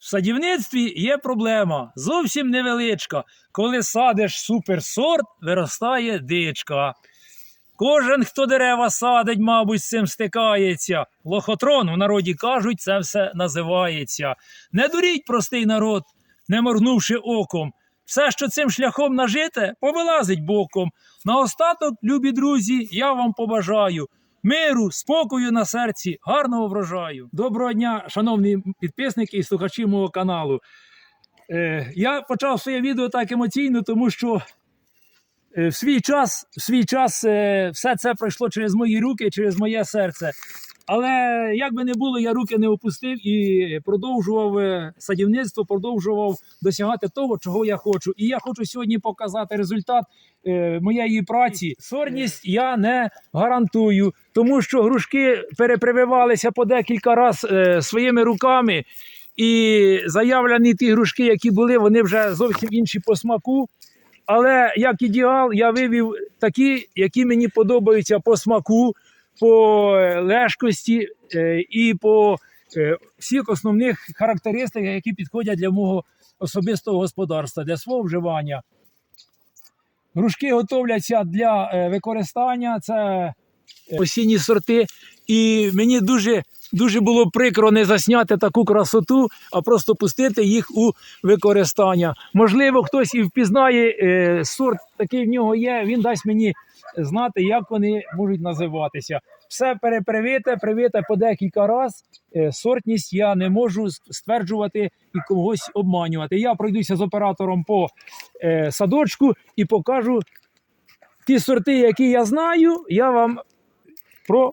В садівництві є проблема зовсім невеличка. Коли садиш суперсорт, виростає дичка. Кожен, хто дерева садить, мабуть, з цим стикається. Лохотрон в народі кажуть, це все називається. Не дуріть, простий народ, не моргнувши оком. Все, що цим шляхом нажите, повилазить боком. Наостаток, любі друзі, я вам побажаю миру, спокою на серці, гарного врожаю. Доброго дня, шановні підписники і слухачі мого каналу. Е, я почав своє відео так емоційно, тому що е, в свій час, в свій час е, все це пройшло через мої руки, через моє серце. Але як би не було, я руки не опустив і продовжував е, садівництво, продовжував досягати того, чого я хочу. І я хочу сьогодні показати результат е, моєї праці. Сорність я не гарантую, тому що грушки перепрививалися по декілька разів е, своїми руками. І заявлені ті грушки, які були, вони вже зовсім інші по смаку. Але як ідеал, я вивів такі, які мені подобаються по смаку, по е, лежкості е, і по е, всіх основних характеристиках, які підходять для мого особистого господарства, для свого вживання. Грушки готовляться для використання. Це осінні сорти. І мені дуже, дуже було прикро не засняти таку красоту, а просто пустити їх у використання. Можливо, хтось і впізнає е, сорт, такий в нього є. Він дасть мені знати, як вони можуть називатися. Все перепривите, привите по декілька разів. Е, сортність я не можу стверджувати і когось обманювати. Я пройдуся з оператором по е, садочку і покажу ті сорти, які я знаю, я вам про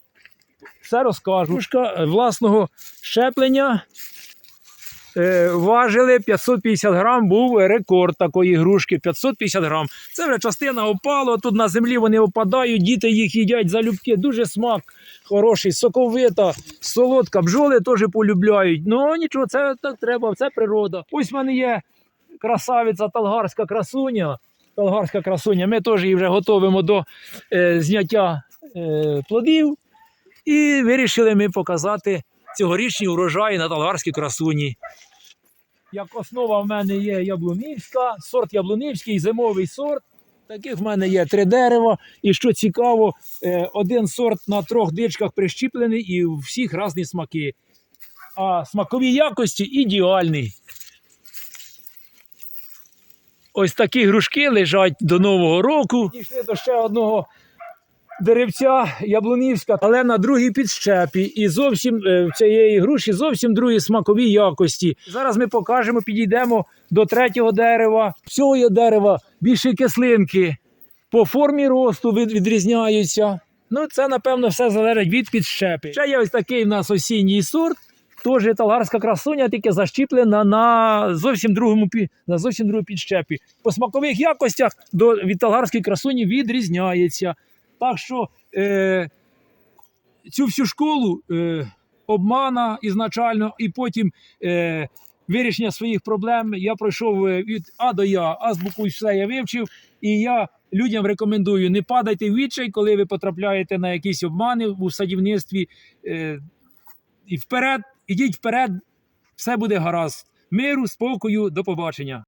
все розкажу. Пушка е, власного щеплення е, важили 550 грам, був рекорд такої грушки 550 грам. Це вже частина опала, тут на землі вони опадають, діти їх їдять залюбки, дуже смак хороший, соковита, солодка. Бджоли теж полюбляють. Ну нічого, це так треба, це природа. Ось в мене є красавиця талгарська красуня. Талгарська красуня. Ми теж її вже готуємо до е, зняття плодів. І вирішили ми показати цьогорічні урожаї на талгарській красуні. Як основа в мене є яблунівська, сорт яблунівський, зимовий сорт. Таких в мене є три дерева. І що цікаво, е, один сорт на трьох дичках прищіплений і у всіх різні смаки. А смакові якості ідеальні. Ось такі грушки лежать до Нового року. Дійшли до ще одного деревця яблунівська, але на другій підщепі. І зовсім е, в цієї груші зовсім другі смакові якості. Зараз ми покажемо, підійдемо до третього дерева. Всього є дерева більше кислинки. По формі росту від, відрізняються. Ну, це, напевно, все залежить від підщепи. Ще є ось такий в нас осінній сорт. Теж талгарська красуня, тільки защіплена на зовсім другому на зовсім другій підщепі. По смакових якостях до від талгарської красуні відрізняється. Так що е, цю всю школу е, обмана ізначально, і потім е, вирішення своїх проблем я пройшов е, від А до Я, азбуку все я вивчив. І я людям рекомендую: не падайте в відчай, коли ви потрапляєте на якісь обмани у садівництві. Е, і вперед, ідіть вперед, все буде гаразд. Миру, спокою, до побачення.